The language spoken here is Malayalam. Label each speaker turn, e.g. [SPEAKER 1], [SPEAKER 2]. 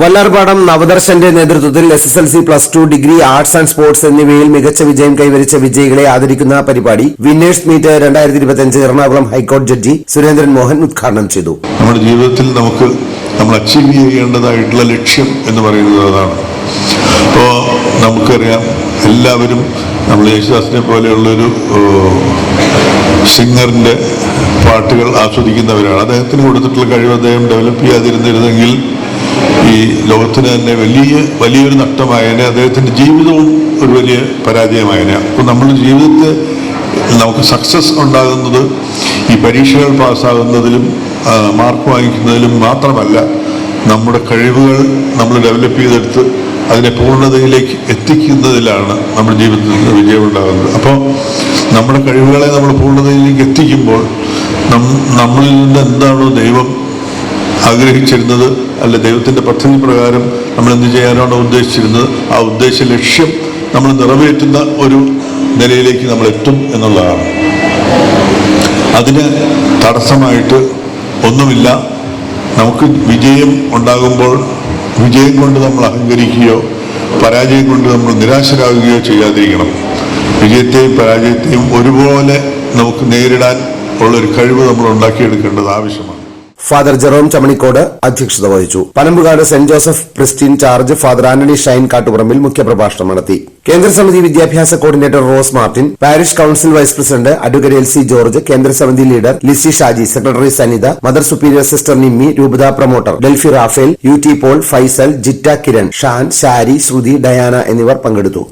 [SPEAKER 1] വല്ലാർപാടം നവദർശന്റെ നേതൃത്വത്തിൽ S S L C plus two degree arts and sports എന്നിവയിൽ മികച്ച വിജയം കൈവരിച്ച വിജയികളെ ആദരിക്കുന്ന പരിപാടി വിന്നേഴ്സ് മീറ്റ് രണ്ടായിരത്തി ഇരുപത്തിയഞ്ച് എറണാകുളം ഹൈക്കോടതി ജഡ്ജി സുരേന്ദ്രൻ മോഹൻ ഉദ്ഘാടനം ചെയ്തു.
[SPEAKER 2] നമ്മുടെ ജീവിതത്തിൽ നമുക്ക് നമ്മൾ അച്ചീവ് ചെയ്യേണ്ടതായിട്ടുള്ള ലക്ഷ്യം എന്ന് പറയുന്നത് അതാണ്. അപ്പോൾ നമുക്കറിയാം എല്ലാവരും നമ്മൾ യേശുദാസിനെ പോലെയുള്ളൊരു സിംഗറിന്റെ പാട്ടുകൾ ആസ്വദിക്കുന്നവരാണ്. അദ്ദേഹത്തിന് കൊടുത്തിട്ടുള്ള കഴിവ് അദ്ദേഹം ഡെവലപ്പ് ചെയ്യാതിരുന്നിരുന്നെങ്കിൽ ഈ ലോകത്തിന് തന്നെ വലിയ വലിയൊരു നഷ്ടമായതിനെ അദ്ദേഹത്തിന്റെ ജീവിതവും ഒരു വലിയ പരാജയമായതിനെ അപ്പോൾ നമ്മുടെ ജീവിതത്തെ നമുക്ക് സക്സസ് ഉണ്ടാകുന്നത് ഈ പരീക്ഷകൾ പാസ്സാകുന്നതിലും മാർക്ക് വാങ്ങിക്കുന്നതിലും മാത്രമല്ല നമ്മുടെ കഴിവുകൾ നമ്മൾ ഡെവലപ്പ് ചെയ്തെടുത്ത് അതിനെ പൂർണതയിലേക്ക് എത്തിക്കുന്നതിലാണ് നമ്മുടെ ജീവിതത്തിൽ വിജയം ഉണ്ടാകുന്നത് അപ്പോൾ നമ്മുടെ കഴിവുകളെ നമ്മൾ പൂർണതയിലേക്ക് എത്തിക്കുമ്പോൾ നമ്മളിൽ നിന്ന് എന്താണോ ദൈവം ആഗ്രഹിച്ചിരുന്നത് അല്ല ദൈവത്തിന്റെ പദ്ധതി പ്രകാരം നമ്മൾ എന്ത് ചെയ്യാനാണോ ഉദ്ദേശിച്ചിരുന്നത് ആ ഉദ്ദേശ ലക്ഷ്യം നമ്മൾ നിറവേറ്റുന്ന ഒരു നിലയിലേക്ക് നമ്മൾ എത്തും എന്നുള്ളതാണ്. അതിന് തടസ്സമായിട്ട് ഒന്നുമില്ല. നമുക്ക് വിജയം ഉണ്ടാകുമ്പോൾ വിജയം കൊണ്ട് നമ്മൾ അഹങ്കരിക്കുകയോ പരാജയം കൊണ്ട് നമ്മൾ നിരാശരാകുകയോ ചെയ്യാതിരിക്കണം. വിജയത്തെയും പരാജയത്തെയും ഒരുപോലെ നമുക്ക് നേരിടാൻ ഉള്ളൊരു കഴിവ് നമ്മൾ ഉണ്ടാക്കിയെടുക്കേണ്ടത് ആവശ്യമാണ്.
[SPEAKER 1] ഫാദർ ജെറോം ചമണിക്കോട് അധ്യക്ഷത വഹിച്ചു. Panambukad Saint Joseph priest in charge father Antony Shine Kattuparambil മുഖ്യപ്രഭാഷണം നടത്തി. കേന്ദ്രസമിതി വിദ്യാഭ്യാസ coordinator Rose Martin parish council vice president advocate L C George കേന്ദ്രസമിതി leader Lizzy Shaji secretary Sanitha mother superior sister Nimmi രൂപത promoter Delphi Raphael U T Paul Faisal Jitha Kiran Shan Shari Shruthi Diana എന്നിവർ പങ്കെടുത്തു.